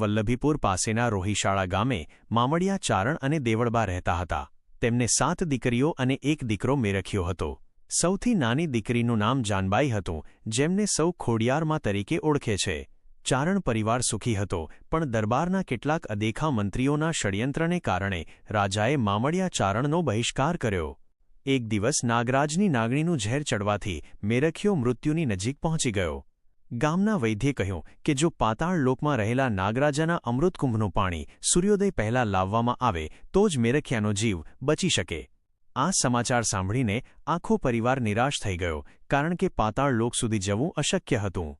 વલ્લભીપુર પાસેના રોહિશાળા ગામે મામડિયા ચારણ અને દેવળબા રહેતા હતા. તેમને સાત દીકરીઓ અને એક દીકરો મેરખ્યો હતો. સૌથી નાની દીકરીનું નામ જાનબાઈ હતું, જેમને સૌ ખોડિયારમાં તરીકે ઓળખે છે. ચારણ પરિવાર સુખી હતો, પણ દરબારના કેટલાક અદેખા મંત્રીઓના ષડયંત્રને કારણે રાજાએ મામડિયા ચારણનો બહિષ્કાર કર્યો. એક દિવસ નાગરાજની નાગણીનું ઝેર ચડવાથી મેરખ્યો મૃત્યુની નજીક પહોંચી ગયો. ગામના વૈદ્યે કહ્યું કે જો પાતાળ લોકમાં રહેલા નાગરાજાના અમૃતકુંભનું પાણી સૂર્યોદય પહેલાં લાવવામાં આવે, તો જ મેરખિયાનો જીવ બચી શકે. આ સમાચાર સાંભળીને આખો પરિવાર નિરાશ થઈ ગયો, કારણ કે પાતાળ લોક સુધી જવું અશક્ય હતું.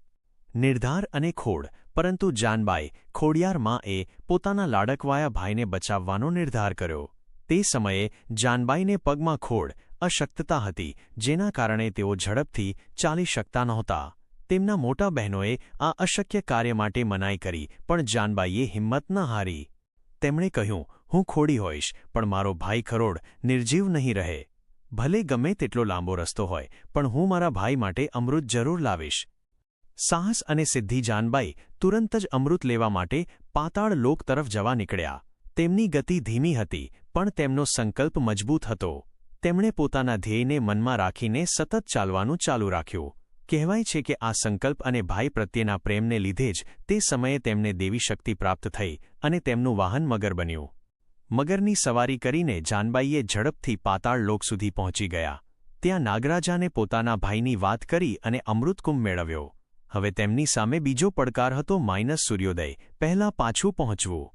નિર્ધાર અને ખોડ, પરંતુ જાનબાઈ, ખોડિયાર માએ પોતાના લાડકવાયા ભાઈને બચાવવાનો નિર્ધાર કર્યો. તે સમયે જાનબાઈને પગમાં ખોડ, અશક્તતા હતી, જેના કારણે તેઓ ઝડપથી ચાલી શકતા નહોતા. તેમના મોટા બહેનોએ આ અશક્ય કાર્ય માટે મનાઈ કરી, પણ જાનબાઈએ હિંમત ન હારી. તેમણે કહ્યું, હું ખોડી હોઈશ, પણ મારો ભાઈ ખરોડ નિર્જીવ નહીં રહે. ભલે ગમે તેટલો લાંબો રસ્તો હોય, પણ હું મારા ભાઈ માટે અમૃત જરૂર લાવીશ. સાહસ અને સિદ્ધિ જાનબાઈ તુરંત જ અમૃત લેવા માટે પાતાળ લોક તરફ જવા નીકળ્યા. તેમની ગતિ ધીમી હતી, પણ તેમનો સંકલ્પ મજબૂત હતો. તેમણે પોતાના ધ્યેયને મનમાં રાખીને સતત ચાલવાનું ચાલુ રાખ્યું. કહેવાય છે કે આ સંકલ્પ અને ભાઈ પ્રત્યેના પ્રેમને લીધે જ તે સમયે તેમને દેવી શક્તિ પ્રાપ્ત થઈ અને તેમનું વાહન મગર બન્યું. મગરની સવારી કરીને જાનબાઈએ ઝડપથી પાતાળ લોક સુધી પહોંચી ગયા. ત્યાં નાગરાજાને પોતાના ભાઈની વાત કરી અને અમૃતકુંભ મેળવ્યો. હવે તેમની સામે બીજો પડકાર હતો માઇનસ સૂર્યોદય, પહેલાં પાછું પહોંચવું.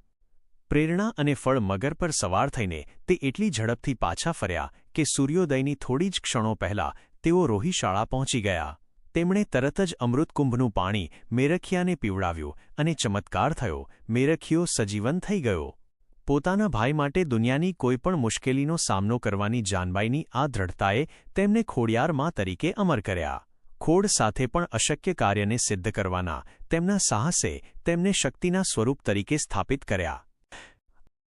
પ્રેરણા અને ફળ મગર પર સવાર થઈને તે એટલી ઝડપથી પાછા ફર્યા કે સૂર્યોદયની થોડી જ ક્ષણો પહેલાં તેઓ રોહિશાળા પહોંચી ગયા. તેમણે તરત જ અમૃતકુંભનું પાણી મેરખિયાને પીવડાવ્યું અને ચમત્કાર થયો. મેરખિયો સજીવન થઈ ગયો. પોતાના ભાઈ માટે દુનિયાની કોઈપણ મુશ્કેલીનો સામનો કરવાની જાનબાઈની આ દ્રઢતાએ તેમને ખોડિયારમાં તરીકે અમર કર્યા. ખોડ સાથે પણ અશક્ય કાર્યને સિદ્ધ કરવાના તેમના સાહસે તેમને શક્તિના સ્વરૂપ તરીકે સ્થાપિત કર્યા.